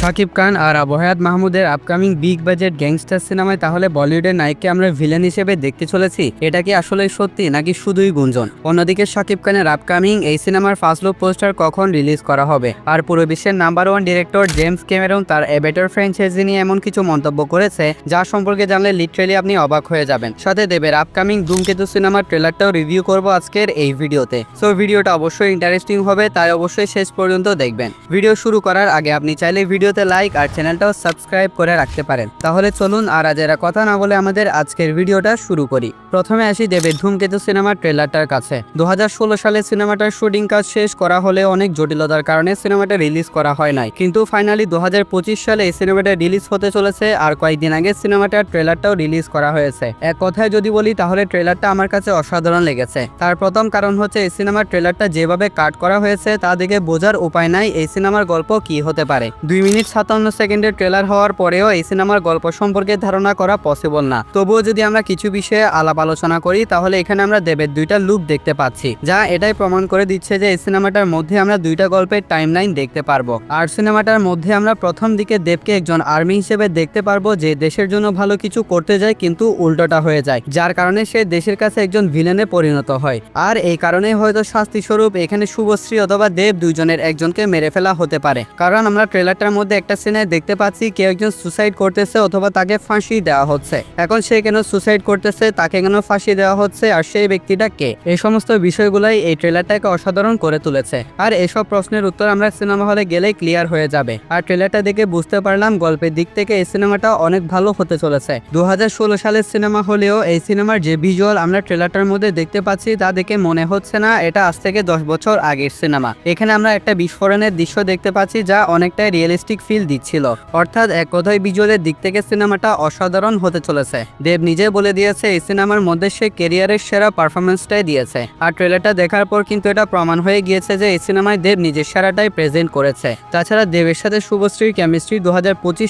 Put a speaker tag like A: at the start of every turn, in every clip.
A: শাকিব খান আর আবহায়াত মাহমুদের upcoming big budget gangster সিনেমায় তাহলে বলিউডের নায়ককে আমরা ভিলেন হিসেবে দেখতে চলেছি। এটা কি আসলে সত্যি নাকি শুধুই গুঞ্জন? অন্যদিকে শাকিব খানের আপকামিং এই সিনেমার ফার্স্ট লুক পোস্টার কখন রিলিজ করা হবে? আর পুরো বিশ্বের number one director James Cameron তার এবেটার ফ্র্যাঞ্চাইজি নিয়ে এমন কিছু মন্তব্য করেছে, যা সম্পর্কে জানলে লিটারেলি আপনি অবাক হয়ে যাবেন। সাথে দেবের আপকামিং ধূমকেতু সিনেমার ট্রেলারটাও রিভিউ করব আজকের এই ভিডিওতে। সো ভিডিওটা অবশ্যই ইন্টারেস্টিং হবে, তাই অবশ্যই শেষ পর্যন্ত দেখবেন। ভিডিও শুরু করার আগে আপনি চাইলে ভিডিওতে লাইক আর চ্যানেলটাও সাবস্ক্রাইব করে রাখতে পারেন। তাহলে চলুন আর আজ এরা কথা না বলে আমাদের আজকের ভিডিওটা শুরু করি। প্রথমে আসি দেবের ধূমকেতু সিনেমার ট্রেলারটার কাছে। দু সালে সিনেমাটার শুটিং কাজ শেষ করা হলে অনেক জটিলতার কারণে সিনেমাটা রিলিজ করা হয় নাই। কিন্তু ফাইনালি দু সালে এই সিনেমাটা রিলিজ হতে চলেছে আর কয়েকদিন আগে সিনেমাটার ট্রেলারটাও রিলিজ করা হয়েছে। এক কথায় যদি বলি তাহলে ট্রেলারটা আমার কাছে অসাধারণ লেগেছে। তার প্রথম কারণ হচ্ছে এই সিনেমার ট্রেলারটা যেভাবে কাট করা হয়েছে তা দেখে বোঝার উপায় নাই এই সিনেমার গল্প কি হতে পারে। দুই মিনিট সাতান্ন সেকেন্ডের ট্রেলার হওয়ার পরেও এই সিনেমার গল্প সম্পর্কে ধারণা করা পসিবল না। তবুও যদি আমরা কিছু বিষয়ে আলাপ আলোচনা করি, তাহলে এখানে আমরা দেবের দুইটা লুক দেখতে পাচ্ছি, যা এটাই প্রমাণ করে দিচ্ছে যে এই সিনেমাটার মধ্যে আমরা দুইটা গল্পের টাইমলাইন দেখতে পারব। আর সিনেমাটার মধ্যে আমরা প্রথম দিকে দেবকে একজন আর্মি হিসেবে দেখতে পারব, যে দেশের জন্য ভালো কিছু করতে যায়, কিন্তু উল্টোটা হয়ে যায়, যার কারণে সে দেশের কাছে একজন ভিলেনে পরিণত হয়। আর এই কারণেই হয়তো শাস্তি স্বরূপ এখানে শুভশ্রী অথবা দেব দুইজনের একজনকে মেরে ফেলা হতে পারে, কারণ আমরা ট্রেলারটার মধ্যে একটা সিনে দেখতে পাচ্ছি, কেউ একজন সুসাইড করতেছে অথবা তাকে ফাঁসি দেওয়া হচ্ছে। এখন সে কেন সুসাইড করতেছে, তাকে কেন ফাঁসি দেওয়া হচ্ছে আর সেই ব্যক্তিটা কে? এই সমস্ত বিষয়গুলাই এই ট্রেলারটাকে অসাধারণ করে তুলেছে। আর এসব প্রশ্নের উত্তর আমরা সিনেমা হলে গেলেই ক্লিয়ার হয়ে যাবে। আর ট্রেলারটা দেখে বুঝতে পারলাম গল্পের দিক থেকে এই সিনেমাটা অনেক ভালো হতে চলেছে। দু হাজার ষোলো সালের সিনেমা হলেও এই সিনেমার যে ভিজুয়াল আমরা ট্রেলারটার মধ্যে দেখতে পাচ্ছি, তা দেখে মনে হচ্ছে না, এটা আজ থেকে দশ বছর আগের সিনেমা এখানে আমরা একটা বিস্ফোরণের দৃশ্য দেখতে পাচ্ছি, যা অনেকটাই রিয়েলিস্টিক ফিল দিচ্ছিল। অর্থাৎ এক কথায় ভিজুয়ালের দিক থেকে সিনেমাটা অসাধারণ হতে চলেছে। দেব নিজে বলে দিয়েছে, এই সিনেমার মধ্যে সে কেরিয়ারের সেরা পারফরমেন্সটাই দিয়েছে। আর ট্রেলারটা দেখার পর কিন্তু এটা প্রমাণ হয়ে গিয়েছে যে এই সিনেমায় দেব নিজের সেরাটাই প্রেজেন্ট করেছে। তাছাড়া দেবের সাথে শুভশ্রীর কেমিস্ট্রি দু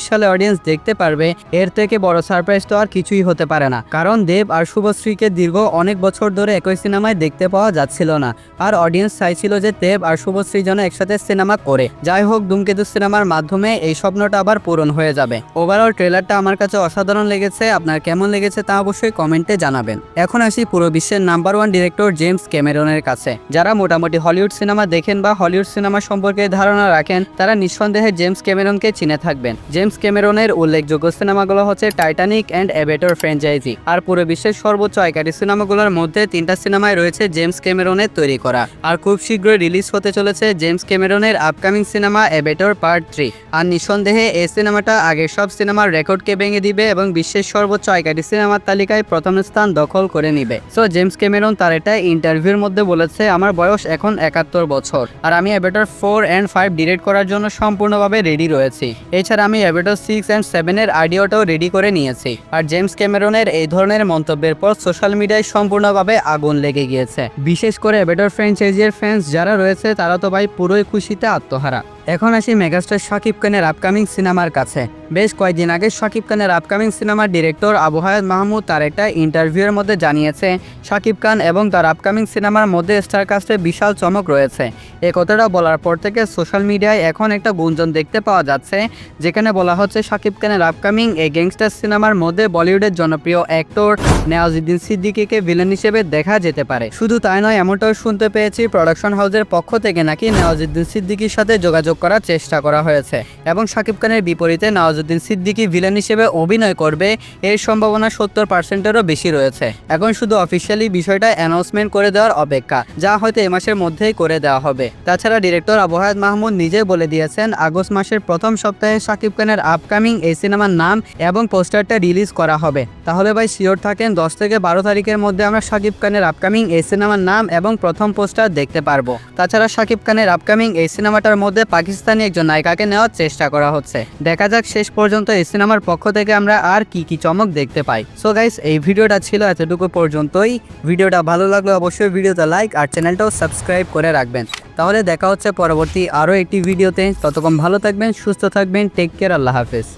A: সালে অডিয়েন্স দেখতে পারবে, এর থেকে বড় সারপ্রাইজ তো আর কিছুই হতে পারে না। কারণ দেব আর শুভশ্রীকে দীর্ঘ অনেক বছর ধরে একই সিনেমায় দেখতে পাওয়া যাচ্ছিল না। আর অডিয়েন্স চাইছিল যে দেব আর শুভশ্রী যেন একসাথে সিনেমা করে। যাই হোক, ধূমকেতু সিনেমার মাধ্যমে এই স্বপ্নটা আবার পূরণ হয়ে যাবে। ওভারঅল ট্রেলারটা আমার কাছে অসাধারণ লেগেছে, আপনার কেমন লেগেছে তা অবশ্যই কমেন্টে জানাবেন। এখন আসি পুরো বিশ্বের নাম্বার ওয়ান ডিরেক্টর জেমস ক্যামেরনের কাছে। যারা মোটামুটি হলিউড সিনেমা দেখেন বা হলিউড সিনেমা সম্পর্কে ধারণা রাখেন, তারা নিঃসন্দেহে জেমস ক্যামেরনকে চিনে থাকবেন। জেমস ক্যামেরনের উল্লেখযোগ্য সিনেমাগুলো হচ্ছে টাইটানিক অ্যান্ড অ্যাবেটর ফ্র্যাঞ্চাইজি আর পুরো বিশ্বের সর্বোচ্চ আয়কারী সিনেমাগুলোর মধ্যে তিনটা সিনেমায় রয়েছে জেমস ক্যামেরনের তৈরি করা। আর খুব শীঘ্রই রিলিজ হতে চলেছে James ক্যামেরনের upcoming cinema Avatar part three আর নিঃসন্দেহে এই সিনেমাটা আগের সব সিনেমার রেকর্ডকে ভেঙে দিবে এবং বিশ্বের সর্বোচ্চ আয়কারী সিনেমার তালিকায় প্রথম স্থান দখল করে নিবে। সো জেমস ক্যামেরন তার এটা ইন্টারভিউর মধ্যে বলেছে, আমার বয়স এখন একাত্তর বছর আর আমি Avatar four and five direct করার জন্য সম্পূর্ণভাবে রেডি রয়েছি। এছাড়া আমি অ্যাভেটার সিক্স অ্যান্ড সেভেনের আইডিয়াটাও রেডি করে নিয়েছি। আর জেমস ক্যামেরনের এই ধরনের মন্তব্যের পর সোশ্যাল মিডিয়ায় সম্পূর্ণভাবে আগুন লেগে গিয়েছে। বিশেষ করে অ্যাভেটার ফ্র্যাঞ্চাইজির ফ্যান্স যারা রয়েছে, তারা তো ভাই পুরোই খুশিতে আত্মহারা। এখন আসি মেগাস্টার শাকিব খানের আপকামিং সিনেমার কাছে। বেশ কয়েকদিন আগে শাকিব খানের আপকামিং সিনেমার ডিরেক্টর আবহায়াত মাহমুদ তার একটা ইন্টারভিউয়ের মধ্যে জানিয়েছে, শাকিব খান এবং তার আপকামিং সিনেমার মধ্যে স্টার কাস্টে বিশাল চমক রয়েছে। এ কথাটা বলার পর থেকে সোশ্যাল মিডিয়ায় এখন একটা গুঞ্জন দেখতে পাওয়া যাচ্ছে, যেখানে বলা হচ্ছে শাকিব খানের আপকামিং এই গ্যাংস্টার সিনেমার মধ্যে বলিউডের জনপ্রিয় অ্যাক্টর নেওয়াজুদ্দিন সিদ্দিকিকে ভিলেন হিসেবে দেখা যেতে পারে। শুধু তাই নয়, এমনটাও শুনতে পেয়েছি, প্রোডাকশন হাউসের পক্ষ থেকে নাকি নেওয়াজুদ্দিন সিদ্দিকির সাথে যোগাযোগ করার চেষ্টা করা হয়েছে। এবং শাকিব খানের বিপরীতে নওয়াজুদ্দিন সিদ্দিকী ভিলেন হিসেবে অভিনয় করবে, এর সম্ভাবনা সত্তর পার্সেন্টেরও বেশি রয়েছে। এখন শুধু অফিসিয়ালি বিষয়টা অ্যানাউন্সমেন্ট করে দেওয়ার অপেক্ষা, যা হয়তো এ মাসের মধ্যেই করে দেওয়া হবে। তাছাড়া ডিরেক্টর আবহায়াত মাহমুদ নিজে বলে দিয়েছেন, আগস্ট মাসের প্রথম সপ্তাহে শাকিব খানের আপকামিং এই সিনেমার নাম এবং পোস্টারটা রিলিজ করা হবে। তাহলে ভাই শিওর থাকেন, দশ থেকে বারো তারিখের মধ্যে আমরা শাকিব খানের আপকামিং এই সিনেমার নাম এবং প্রথম পোস্টার দেখতে পারব। তাছাড়া শাকিব খানের আপকামিং এই সিনেমাটার মধ্যে পাকিস্তানি একজন নায়িকাকে নেওয়ার চেষ্টা করা হচ্ছে। দেখা যাক শেষ পর্যন্ত এই সিনেমার পক্ষ থেকে আমরা আর কি কি চমক দেখতে পাই। সো গাইস এই ভিডিওটা ছিল এতটুকু পর্যন্তই। ভিডিওটা ভালো লাগলে অবশ্যই ভিডিওতে লাইক আর চ্যানেলটাও সাবস্ক্রাইব করে রাখবেন। তাহলে দেখা হচ্ছে পরবর্তী আরও একটি ভিডিওতে। ততক্ষণ ভালো থাকবেন, সুস্থ থাকবেন টেক কেয়ার আল্লাহ হাফেজ।